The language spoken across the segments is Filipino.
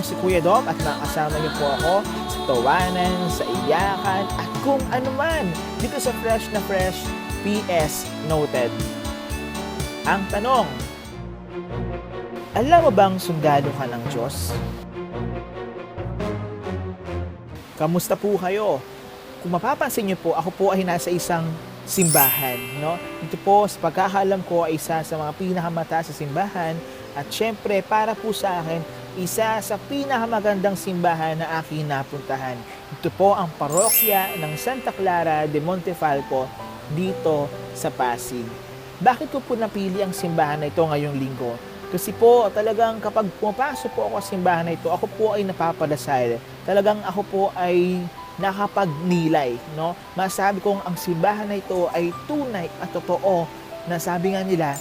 si Kuya Dom at makasama niyo po ako sa tawanan, sa iyakan, at kung ano man dito sa Fresh na Fresh PS Noted. Ang tanong, alam mo bang sundalo ka ng Diyos? Kamusta po kayo? Kung mapapansin niyo po, ako po ay nasa isang simbahan, no? Ito po, sa pagkakalam ko, ay isa sa mga pinakamataas sa simbahan at syempre, para po sa akin, isa sa pinakamagandang simbahan na aking napuntahan. Ito po ang parokya ng Santa Clara de Montefalco dito sa Pasig. Bakit ko po napili ang simbahan na ito ngayong linggo? Kasi po talagang kapag pumapasok po ako sa simbahan na ito, ako po ay napapadasal. Talagang ako po ay nakapagnilay, no? Masabi kong ang simbahan na ito ay tunay at totoo na sabi nga nila,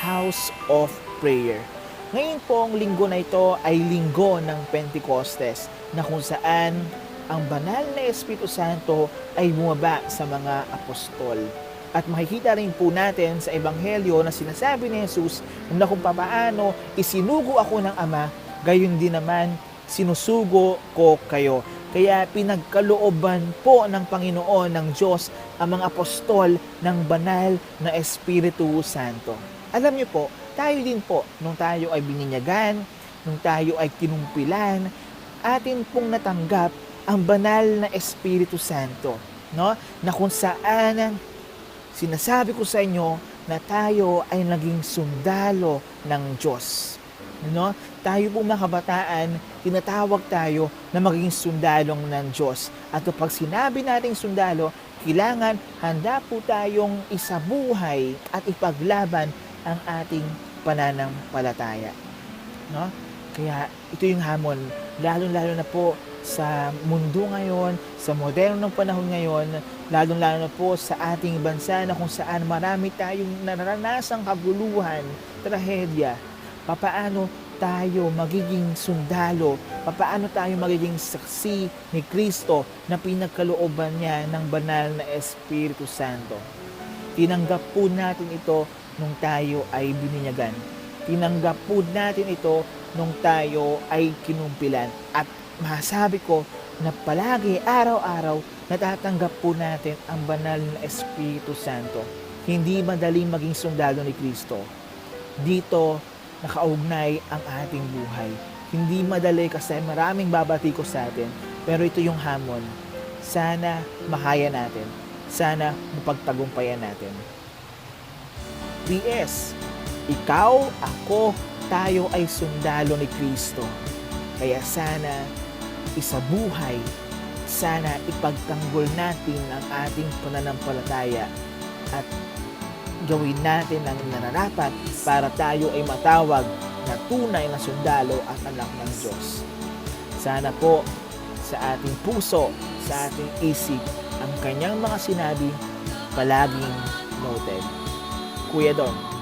House of Prayer. Ngayon pong linggo na ito ay linggo ng Pentecostes na kung saan ang banal na Espiritu Santo ay bumaba sa mga apostol. At makikita rin po natin sa Ebanghelyo na sinasabi ni Jesus na kung papaano isinugo ako ng Ama, gayon din naman sinusugo ko kayo. Kaya pinagkalooban po ng Panginoon ng Diyos ang mga apostol ng banal na Espiritu Santo. Alam niyo po, tayo din po, nung tayo ay bininyagan, nung tayo ay kinumpilan, atin pong natanggap ang banal na Espiritu Santo. No? Na kung saan sinasabi ko sa inyo na tayo ay naging sundalo ng Diyos. No? Tayo po mga kabataan, tinatawag tayo na maging sundalong ng Diyos. At kapag sinabi nating sundalo, kailangan handa po tayong isabuhay at ipaglaban ang ating pananampalataya. No? Kaya ito yung hamon, lalo-lalo na po sa mundo ngayon, sa modernong panahon ngayon, lalong-lalo na po sa ating bansa na kung saan marami tayong naranasang kaguluhan, trahedya, papaano tayo magiging sundalo, papaano tayo magiging saksi ni Kristo na pinagkalooban niya ng banal na Espiritu Santo. Tinanggap po natin ito nung tayo ay bininyagan. Tinanggap po natin ito nung tayo ay kinumpilan. At masabi ko na palagi, araw-araw, natatanggap po natin ang banal na Espiritu Santo. Hindi madaling maging sundalo ni Kristo. Dito, nakaugnay ang ating buhay. Hindi madali kasi maraming babati ko sa atin. Pero ito yung hamon. Sana makaya natin. Sana mapagtagumpayan natin. PS, ikaw, ako, tayo ay sundalo ni Kristo. Kaya sana isabuhay, sana ipagtanggol natin ang ating pananampalataya at gawin natin ang nararapat para tayo ay matawag na tunay na sundalo at anak ng Diyos. Sana po sa ating puso, sa ating isip, ang kanyang mga sinabi palaging noted. Kuya Don,